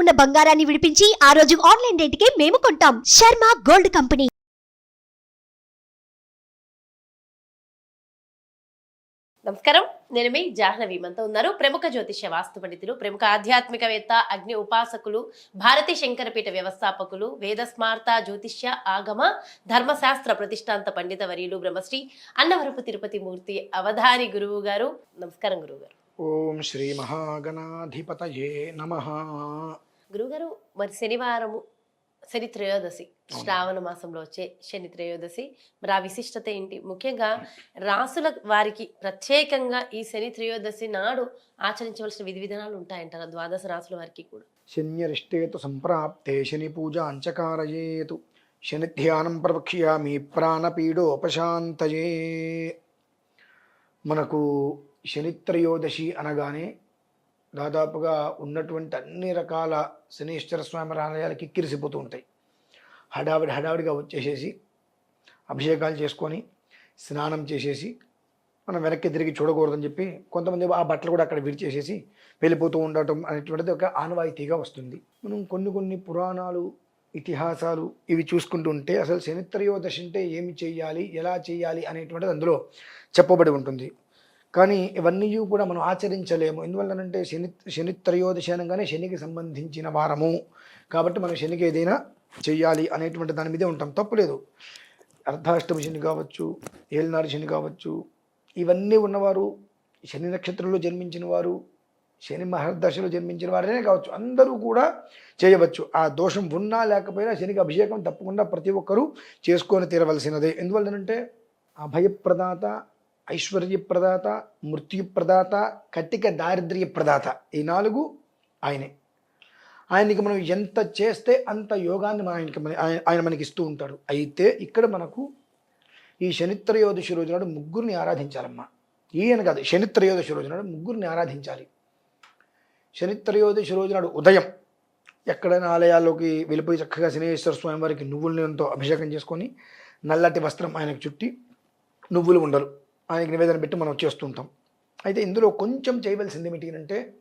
ఉన్న బంగారాన్ని విడిపించి ఆ రోజు ఆన్లైన్ రేటుకే మేము కొంటాం. Sharma gold company. నమస్కారం. నేను మీ జాహ్నవి. మంత ఉన్నారు ప్రముఖ జ్యోతిష్య వాస్తు పండితులు ప్రముఖ ఆధ్యాత్మికవేత్త అగ్ని ఉపాసకులు భారతీ శంకరపీఠ వ్యవస్థాపకులు వేదస్మార్త జ్యోతిష్య ఆగమ ధర్మశాస్త్ర ప్రతిష్టాంత పండిత వర్యులు బ్రహ్మశ్రీ అన్నవరపు తిరుపతి మూర్తి అవధాని గురువు గారు. నమస్కారం గురువు గారు. ఓం శ్రీ మహాగణాధిపతయే నమ. గురుగారు మరి శనివారము శని త్రయోదశి శ్రావణ మాసంలో వచ్చే శని త్రయోదశి మరి ఆ విశిష్టత ఏంటి? ముఖ్యంగా రాసుల వారికి ప్రత్యేకంగా ఈ శని త్రయోదశి నాడు ఆచరించవలసిన విధి విధానాలు ఉంటాయంటారు? ద్వాదశ రాసుల వారికి కూడా. శన్యరిష్టేతు సంప్రాప్తే శని పూజ అంచకారయేతు శని ధ్యానం ప్రవక్ష్యామి ప్రాణపీడోపశాంతయే. మనకు శనిత్రయోదశి అనగానే దాదాపుగా ఉన్నటువంటి అన్ని రకాల శనీశ్వర స్వామి ఆలయాలు కిక్కిరిసిపోతూ ఉంటాయి. హడావిడి హడావిడిగా వచ్చేసేసి అభిషేకాలు చేసుకొని స్నానం చేసేసి మనం వెనక్కి తిరిగి చూడకూడదని చెప్పి కొంతమంది ఆ బట్టలు కూడా అక్కడ విడిచేసేసి వెళ్ళిపోతూ ఉండటం అనేటువంటిది ఒక ఆనవాయితీగా వస్తుంది. మనం కొన్ని కొన్ని పురాణాలు ఇతిహాసాలు ఇవి చూసుకుంటూ ఉంటే అసలు శనిత్రయోదశి అంటే ఏమి చేయాలి ఎలా చేయాలి అనేటువంటిది అందులో చెప్పబడి ఉంటుంది. కానీ ఇవన్నీ కూడా మనం ఆచరించలేము. ఎందువల్లనంటే శని శనిత్రయోదశి అనగానే శనికి సంబంధించిన వారము. కాబట్టి మనం శనికి ఏదైనా చెయ్యాలి అనేటువంటి దాని మీదే ఉంటాం. తప్పులేదు అర్ధాష్టమి శని కావచ్చు ఏలినాడు శని కావచ్చు ఇవన్నీ ఉన్నవారు శని నక్షత్రంలో జన్మించిన వారు శని మహర్దశలో జన్మించిన వారే కావచ్చు అందరూ కూడా చేయవచ్చు. ఆ దోషం ఉన్నా లేకపోయినా శనికి అభిషేకం తప్పకుండా ప్రతి ఒక్కరూ చేసుకొని తీరవలసినదే. ఎందువల్లనంటే అభయప్రదాత ఐశ్వర్యప్రదాత మృత్యుప్రదాత కటిక దారిద్ర్య ప్రదాత ఈ నాలుగు ఆయనే. ఆయనకి మనం ఎంత చేస్తే అంత యోగాన్ని మన ఆయనకి మన- ఆయన ఆయన మనకి ఇస్తూ ఉంటాడు. అయితే ఇక్కడ మనకు ఈ శనిత్రయోదశి రోజు నాడు ముగ్గురిని ఆరాధించాలమ్మా. ఈయన కాదు శనిత్రయోదశి రోజు నాడు ముగ్గురిని ఆరాధించాలి. శనిత్రయోదశి రోజు నాడు ఉదయం ఎక్కడైనా ఆలయాల్లోకి వెళ్ళిపోయి చక్కగా శనేశ్వర స్వామి వారికి నువ్వుల నూనెతో అభిషేకం చేసుకొని నల్లటి వస్త్రం ఆయనకు చుట్టి నువ్వులు ఉండలు. ఆయనకి నివేదన పెట్టి మనం చేస్తుంటాం. అయితే ఇందులో కొంచెం చేయవలసింది ఏమిటి అంటే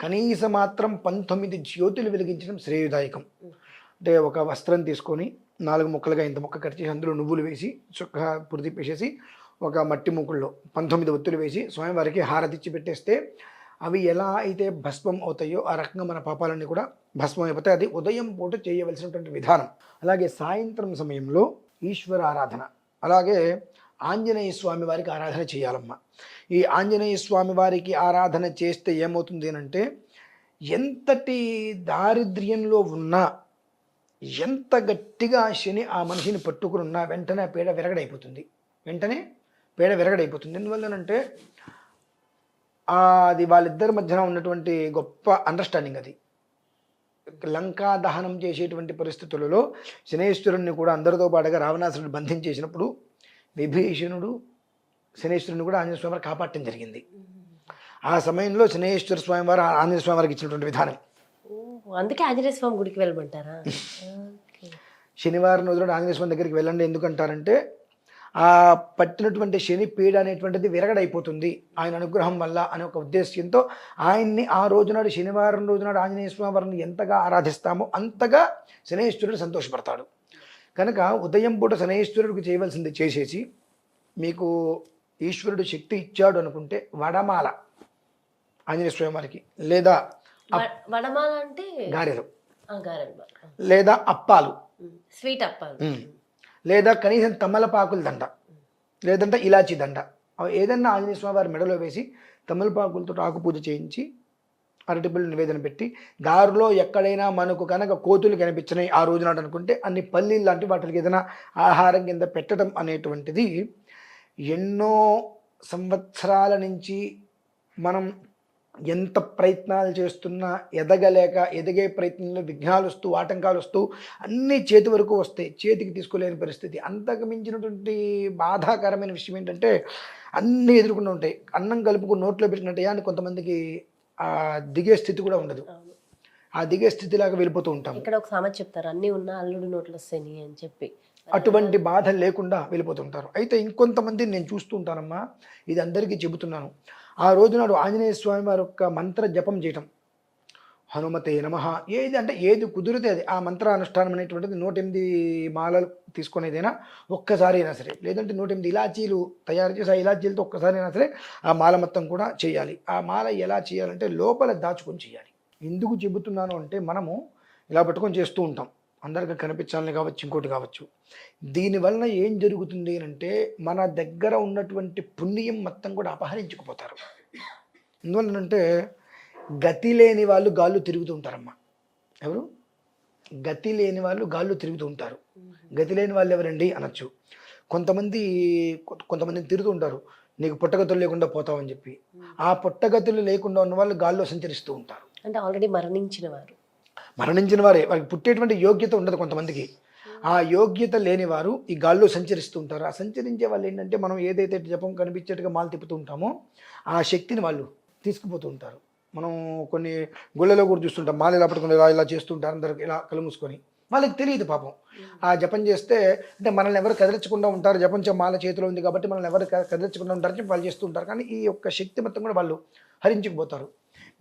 కనీస మాత్రం పంతొమ్మిది జ్యోతులు వెలిగించడం శ్రేయదాయకం. అంటే ఒక వస్త్రం తీసుకొని నాలుగు ముక్కలుగా ఇంత ముక్క కట్ చేసి అందులో నువ్వులు వేసి చక్కగా పురిదిప్పేసేసి ఒక మట్టి ముక్కుల్లో పంతొమ్మిది ఒత్తులు వేసి స్వామివారికి హారతిచ్చి పెట్టేస్తే అవి ఎలా అయితే భస్మం అవుతాయో ఆ రకంగా మన పాపాలన్నీ కూడా భస్మం అయిపోతాయి. అది ఉదయం పూట చేయవలసినటువంటి విధానం. అలాగే సాయంత్రం సమయంలో ఈశ్వర ఆరాధన. అలాగే ఆంజనేయ స్వామి వారికి ఆరాధన చేయాలమ్మా. ఈ ఆంజనేయ స్వామి వారికి ఆరాధన చేస్తే ఏమవుతుంది అంటే ఎంతటి దారిద్ర్యంలో ఉన్నా ఎంత గట్టిగా శని ఆ మనిషిని పట్టుకుని ఉన్నా వెంటనే ఆ పీడ విరగడైపోతుంది. వెంటనే పీడ విరగడైపోతుంది. ఎందువల్లనంటే అది వాళ్ళిద్దరి మధ్యన ఉన్నటువంటి గొప్ప అండర్స్టాండింగ్ అది. లంకా దహనం చేసేటువంటి పరిస్థితులలో శనేశ్వరుణ్ణి కూడా అందరితో పాటుగా రావణాసురుడు బంధించేసినప్పుడు విభీషణుడు శనేశ్వరుని కూడా ఆంజనేయ స్వామి వారు కాపాడటం జరిగింది. ఆ సమయంలో శనేశ్వర స్వామి వారు ఆంజనేయ స్వామి వారికి ఇచ్చినటువంటి విధానం. అందుకే ఆంజనేయ స్వామి గుడికి వెళ్ళమంటారా. శనివారం రోజున ఆంజనేయ స్వామి దగ్గరికి వెళ్ళండి. ఎందుకంటారంటే ఆ పట్టినటువంటి శని పీడ అనేటువంటిది విరగడైపోతుంది ఆయన అనుగ్రహం వల్ల అనే ఒక ఉద్దేశ్యంతో ఆయన్ని ఆ రోజునాడు శనివారం రోజునాడు ఆంజనేయ స్వామి వారిని ఎంతగా ఆరాధిస్తామో అంతగా శనేశ్వరుడు సంతోషపడతాడు. కనుక ఉదయం పూట శనేశ్వరుడికి చేయవలసింది చేసేసి మీకు ఈశ్వరుడు శక్తి ఇచ్చాడు అనుకుంటే వడమాల ఆంజనేయ స్వామి వారికి లేదా వడమాల అంటే గారెలు. లేదా అప్పాలు. స్వీట్ అప్పాలు. లేదా కనీసం తమలపాకుల దండ. లేదంటే ఇలాచి దండ. ఏదన్నా ఆంజనేయ స్వామి వారి మెడలో వేసి తమలపాకులతో ఆకు పూజ చేయించి అరటిపళ్ళు నివేదన పెట్టి దారిలో ఎక్కడైనా మనకు కనుక కోతులు కనిపించినాయి ఆ రోజు నాడు అనుకుంటే అన్ని పల్లీలు లాంటి వాటికి ఏదైనా ఆహారం కింద పెట్టడం అనేటువంటిది ఎన్నో సంవత్సరాల నుంచి మనం ఎంత ప్రయత్నాలు చేస్తున్నా ఎదగలేక ఎదిగే ప్రయత్నంలో విఘ్నాలు వస్తూ ఆటంకాలు వస్తూ అన్నీ చేతి వరకు వస్తాయి. చేతికి తీసుకోలేని పరిస్థితి. అంతకు మించినటువంటి బాధాకరమైన విషయం ఏంటంటే అన్నీ ఎదుర్కొంటూ ఉంటాయి. అన్నం కలుపుకు నోట్లో పెట్టినట్టయా అని కొంతమందికి ఆ దిగే స్థితి కూడా ఉండదు. ఆ దిగే స్థితిలాగా వెళ్ళిపోతూ ఉంటాం ఇక్కడ ఒక సామెత చెప్తారు అన్ని ఉన్న అల్లుడు నోట్లు వస్తాయి అని చెప్పి. అటువంటి బాధ లేకుండా వెళ్ళిపోతుంటారు అయితే ఇంకొంతమంది నేను చూస్తూ ఉంటానమ్మా ఇది అందరికీ చెబుతున్నాను. ఆ రోజు నాడు ఆంజనేయ స్వామి వారి యొక్క మంత్ర జపం చేయటం. హనుమతే నమ. ఏది అంటే ఏది కుదిరితే అది. ఆ మంత్రానుష్ఠానం అనేటువంటిది నూట ఎనిమిది మాలలు తీసుకునేదైనా ఒక్కసారి అయినా సరే. లేదంటే నూట ఎనిమిది ఇలాచీలు తయారు చేసి ఆ ఇలాచీలతో ఒక్కసారి అయినా సరే ఆ మాల మొత్తం కూడా చేయాలి. ఆ మాల ఎలా చేయాలంటే లోపల దాచుకొని చేయాలి. ఎందుకు చెబుతున్నాను అంటే మనము ఇలా పట్టుకొని చేస్తూ ఉంటాం. అందరికీ కనిపించాలని కావచ్చు ఇంకోటి కావచ్చు. దీనివలన ఏం జరుగుతుంది అంటే మన దగ్గర ఉన్నటువంటి పుణ్యం మొత్తం కూడా అపహరించుకుపోతారు. ఎందువల్లనంటే గతి లేని వాళ్ళు గాళ్ళు తిరుగుతూ ఉంటారమ్మా. ఎవరు? గతి లేని వాళ్ళు గాళ్ళు తిరుగుతూ ఉంటారు. గతి లేని వాళ్ళు ఎవరండి అనొచ్చు. కొంతమంది కొ- కొంతమంది తిరుగుతూ ఉంటారు. నీకు పుట్టగతులు లేకుండా పోతావని చెప్పి. ఆ పుట్టగతులు లేకుండా ఉన్న వాళ్ళు గాల్లో సంచరిస్తూ ఉంటారు. అంటే ఆల్రెడీ మరణించిన వారు. మరణించిన వారే. వారికి పుట్టేటువంటి యోగ్యత ఉండదు కొంతమందికి. ఆ యోగ్యత లేని వారు ఈ గాల్లో సంచరిస్తూ ఉంటారు. ఆ సంచరించే వాళ్ళు ఏంటంటే మనం ఏదైతే జపం కనిపించేట్టుగా మాలు తిప్పుతూ ఉంటామో ఆ శక్తిని వాళ్ళు తీసుకుపోతూ ఉంటారు. మనం కొన్ని గుళ్ళలో కూడా చూస్తుంటాం. మాల ఇలా పట్టుకుని ఇలా ఇలా చేస్తుంటారు అందరు ఇలా కళ్ళు మూసుకొని. వాళ్ళకి తెలియదు పాపం. ఆ జపం చేస్తే అంటే మనల్ని ఎవరు కదిలించకుండా ఉంటారు. జపం మాల చేతిలో ఉంది కాబట్టి మనల్ని ఎవరు కదిలించకుండా ఉంటారని చెప్పి వాళ్ళు చేస్తూ ఉంటారు. కానీ ఈ యొక్క శక్తి మొత్తం కూడా వాళ్ళు హరించుకుపోతారు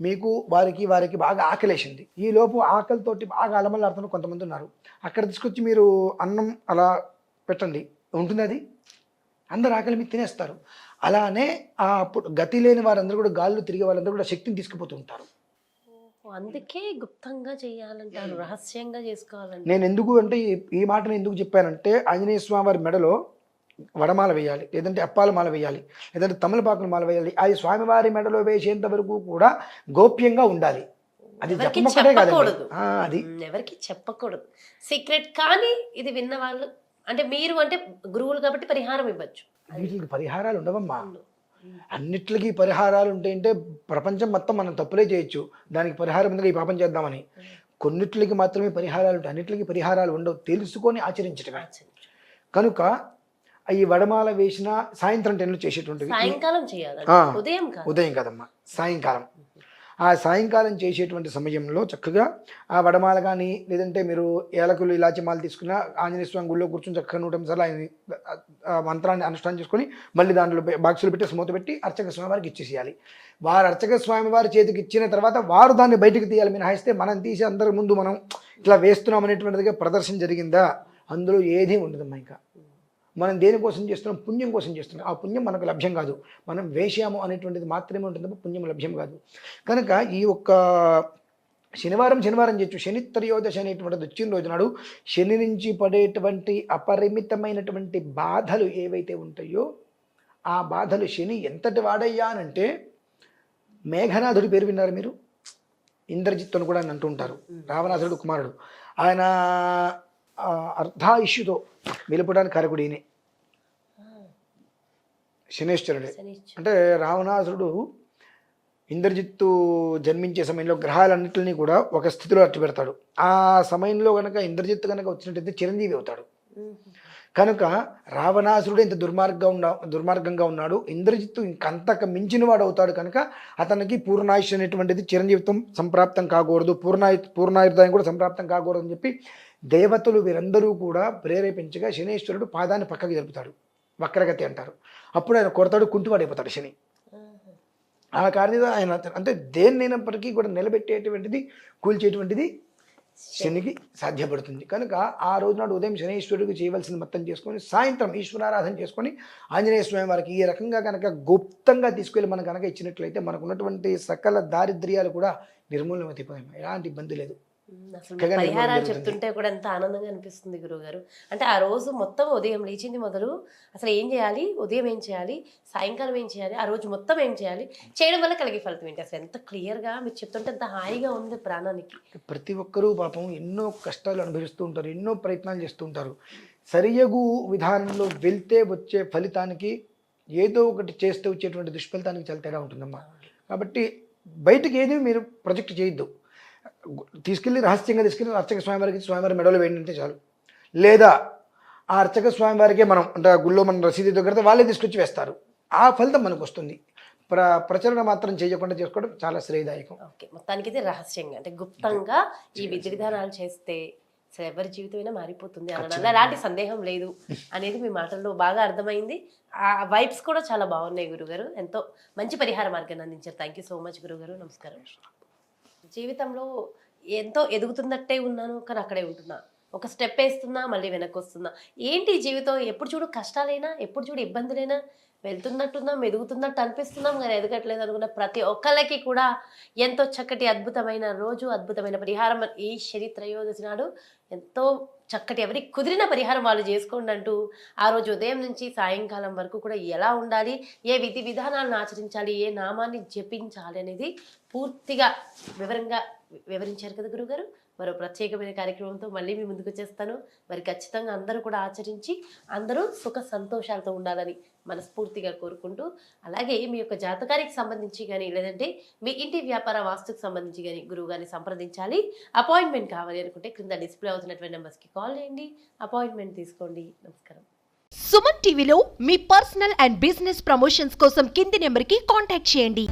మీకు వారికి వారికి బాగా ఆకలేసింది. ఈ లోపు ఆకలితోటి బాగా అలమలాడుతున్న కొంతమంది ఉన్నారు. అక్కడ తీసుకొచ్చి మీరు అన్నం అలా పెట్టండి. ఉంటుంది అది? అందరు ఆకలి మీద తినేస్తారు. అలానే ఆ పు- గతి లేని వారందరూ కూడా గాల్లో తిరిగే వాళ్ళందరూ కూడా శక్తిని తీసుకుపోతూ ఉంటారు. అందుకే గుప్తంగా చేయాలంటారు రహస్యంగా చేసుకోవాలంటే నేను ఎందుకు అంటే ఈ- ఈ మాటను ఎందుకు చెప్పానంటే ఆంజనేయ స్వామి వారి మెడలో వడమాల వేయాలి లేదంటే అప్పాల మాల వేయాలి లేదంటే తమలపాకుల మాల వేయాలి. అది స్వామివారి మెడలో వేసేంత వరకు కూడా గోప్యంగా ఉండాలి. అది చెప్పకూడదు. అది. ఎవరికి చెప్పకూడదు. సీక్రెట్ కానీ ఇది విన్న వాళ్ళు అంటే మీరు అంటే గురువులు కాబట్టి పరిహారం ఇవ్వచ్చు. వీటికి పరిహారాలు ఉండవమ్మా. అన్నిటికీ పరిహారాలు ఉంటాయంటే ప్రపంచం మొత్తం మనం తప్పులే చేయొచ్చు. దానికి పరిహారం ఎందుకు ఈ పాపం చేద్దామని? కొన్నిట్లకి మాత్రమే పరిహారాలు ఉంటాయి. అన్నిటికీ పరిహారాలు ఉండవు. తెలుసుకొని ఆచరించటమే కనుక ఈ వడమాల వేసిన సాయంత్రం టైంలో చేయాలి. ఆ. ఉదయం ఉదయం కదమ్మా. సాయంకాలం. ఆ సాయంకాలం చేసేటువంటి సమయంలో చక్కగా ఆ వడమాల కానీ లేదంటే మీరు ఏలకులు ఇలాచి మాలు తీసుకున్న ఆంజనేయ స్వామి గుళ్ళో కూర్చొని చక్కగా నూట సార్లు ఆయన మంత్రాన్ని అనుష్ఠానం చేసుకొని మళ్ళీ దాంట్లో బాక్సులు పెట్టి మూత పెట్టి అర్చక స్వామి వారికి ఇచ్చేసేయాలి. వారు అర్చక స్వామి వారి చేతికి ఇచ్చిన తర్వాత వారు దాన్ని బయటికి తీయాలి మినహాయిస్తే మనం తీసి అందరి ముందు మనం ఇట్లా వేస్తున్నాం అనేటువంటిదిగా ప్రదర్శన జరిగిందా? అందులో ఏదీ ఉండదమ్మా ఇంకా. మనం దేనికోసం చేస్తున్నాం? పుణ్యం కోసం చేస్తున్నాం. ఆ పుణ్యం మనకు లభ్యం కాదు. మనం వేశాము అనేటువంటిది మాత్రమే ఉంటుంది పుణ్యం లభ్యం కాదు. కనుక ఈ ఒక్క శనివారం శనివారం చేయొచ్చు. శని త్రయోదశి అనేటువంటిది వచ్చిన రోజు నాడు శని నుంచి పడేటువంటి అపరిమితమైనటువంటి బాధలు ఏవైతే ఉంటాయో ఆ బాధలు శని ఎంతటి వాడయ్యా అనంటే మేఘనాథుడి పేరు విన్నారు మీరు? ఇంద్రజిత్ అని కూడా అని అంటుంటారు. రావణాసురుడు కుమారుడు. ఆయన ఆ, అర్ధాయుష్యుతో వెలుపడానికి కారకుడు ఈయనే. శనేశ్వరుడే. అంటే రావణాసురుడు ఇంద్రజిత్తు జన్మించే సమయంలో గ్రహాలన్నింటినీ కూడా ఒక స్థితిలో అట్టు పెడతాడు ఆ సమయంలో కనుక ఇంద్రజిత్తు కనుక వచ్చినట్టయితే చిరంజీవి అవుతాడు. కనుక రావణాసురుడు ఇంత దుర్మార్గంగా ఉన్న దుర్మార్గంగా ఉన్నాడు. ఇంద్రజిత్తు ఇంకంతకు మించిన వాడు అవుతాడు కనుక అతనికి పూర్ణాయుష్ అనేటువంటిది చిరంజీవిత్వం సంప్రాప్తం కాకూడదు. పూర్ణాయు పూర్ణాయుర్దాయం కూడా సంప్రాప్తం కాకూడదు అని చెప్పి దేవతలు వీరందరూ కూడా ప్రేరేపించగా శనీశ్వరుడు పాదాన్ని పక్కకి జరుపుతాడు. వక్రగతి అంటారు. అప్పుడు ఆయన కొడతాడు కుంటివాడైపోతాడు శని. ఆ కారణంగా ఆయన అంటే దేన్నైనప్పటికీ కూడా నిలబెట్టేటువంటిది కూల్చేటువంటిది శనికి సాధ్యపడుతుంది. కనుక ఆ రోజు నాడు ఉదయం శనీశ్వరుడికి చేయవలసింది మొత్తం చేసుకొని సాయంత్రం ఈశ్వరారాధన చేసుకొని ఆంజనేయ స్వామి వారికి ఈ రకంగా కనుక గుప్తంగా తీసుకెళ్ళి మనం కనుక ఇచ్చినట్లయితే మనకు ఉన్నటువంటి సకల దారిద్ర్యాలు కూడా నిర్మూలన అయిపోయాయి ఎలాంటి ఇబ్బంది లేదు. అసలు పరిహారాలు చెప్తుంటే కూడా ఎంత ఆనందంగా అనిపిస్తుంది గురువుగారు. అంటే ఆ రోజు మొత్తం ఉదయం లేచింది మొదలు అసలు ఏం చేయాలి? ఉదయం ఏం చేయాలి? సాయంకాలం ఏం చేయాలి? ఆ రోజు మొత్తం ఏం చేయాలి? చేయడం వల్ల కలిగే ఫలితం ఏంటి? అసలు ఎంత క్లియర్గా మీరు చెప్తుంటే ఎంత హాయిగా ఉంది ప్రాణానికి. ప్రతి ఒక్కరూ పాపం ఎన్నో కష్టాలు అనుభవిస్తూ ఉంటారు ఎన్నో ప్రయత్నాలు చేస్తూ ఉంటారు. సరియగు విధానంలో వెళ్తే వచ్చే ఫలితానికి ఏదో ఒకటి చేస్తే వచ్చేటువంటి దుష్ఫలితానికి చాలా తేడా ఉంటుందమ్మా. కాబట్టి బయటికి ఏది మీరు ప్రొజెక్ట్ చేయొద్దు. తీసుకెళ్ళి రహస్యంగా తీసుకెళ్ళి అర్చక స్వామివారికి స్వామివారి మెడలో వేయండి చాలు. లేదా ఆ అర్చక స్వామివారికే మనం అంటే గుళ్ళో మనం రసీదు దగ్గర వాళ్ళే తీసుకొచ్చి వేస్తారు. ఆ ఫలితం మనకు వస్తుంది ప్ర ప్రచరణ మాత్రం చేయకుండా చేసుకోవడం చాలా శ్రేయదాయకం. ఓకే మొత్తానికి ఇది రహస్యంగా అంటే గుప్తంగా ఈ విధి విధానాలు చేస్తే ఎవరి జీవితమైనా మారిపోతుంది అనడంలో ఎలాంటి సందేహం లేదు అనేది మీ మాటల్లో బాగా అర్థమైంది. ఆ వైబ్స్ కూడా చాలా బాగున్నాయి గురుగారు. ఎంతో మంచి పరిహార మార్గాన్ని అందించారు. థ్యాంక్ యూ సో మచ్ గురుగారు. నమస్కారం. జీవితంలో ఎంతో ఎదుగుతున్నట్టే ఉన్నాను కానీ అక్కడే ఉంటున్నా. ఒక స్టెప్ వేస్తున్నా మళ్ళీ వెనక్కి వస్తున్నా. ఏంటి జీవితం? ఎప్పుడు చూడు కష్టాలైనా ఎప్పుడు చూడు ఇబ్బందులైనా వెళ్తున్నట్టున్నాం ఎదుగుతున్నట్టు అనిపిస్తున్నాం కానీ ఎదగట్లేదు అనుకున్న ప్రతి ఒక్కళ్ళకి కూడా ఎంతో చక్కటి అద్భుతమైన రోజు అద్భుతమైన పరిహారం ఈ శని త్రయోదశి నాడు. ఎంతో చక్కటి ఎవరికి కుదిరిన పరిహారం వాళ్ళు చేసుకోండి అంటూ ఆ రోజు ఉదయం నుంచి సాయంకాలం వరకు కూడా ఎలా ఉండాలి ఏ విధి విధానాలను ఆచరించాలి ఏ నామాన్ని జపించాలి అనేది పూర్తిగా వివరంగా వివరించారు కదా గురుగారు. మరో ప్రత్యేకమైన కార్యక్రమంతో మళ్ళీ మీ ముందుకు వచ్చేస్తాను. మరి ఖచ్చితంగా అందరూ కూడా ఆచరించి అందరూ సుఖ సంతోషాలతో ఉండాలని మనస్ఫూర్తిగా కోరుకుంటూ అలాగే మీ యొక్క జాతకానికి సంబంధించి కానీ లేదంటే మీ ఇంటి వ్యాపార వాస్తుకు సంబంధించి కానీ గురువు గారిని సంప్రదించాలి. అపాయింట్మెంట్ కావాలి అనుకుంటే క్రింద డిస్ప్లే అవుతున్నటువంటి నెంబర్స్కి కాల్ చేయండి. అపాయింట్మెంట్ తీసుకోండి. నమస్కారం. సుమన్ టీవీలో మీ పర్సనల్ అండ్ బిజినెస్ ప్రమోషన్స్ కోసం కింది నెంబర్కి కాంటాక్ట్ చేయండి.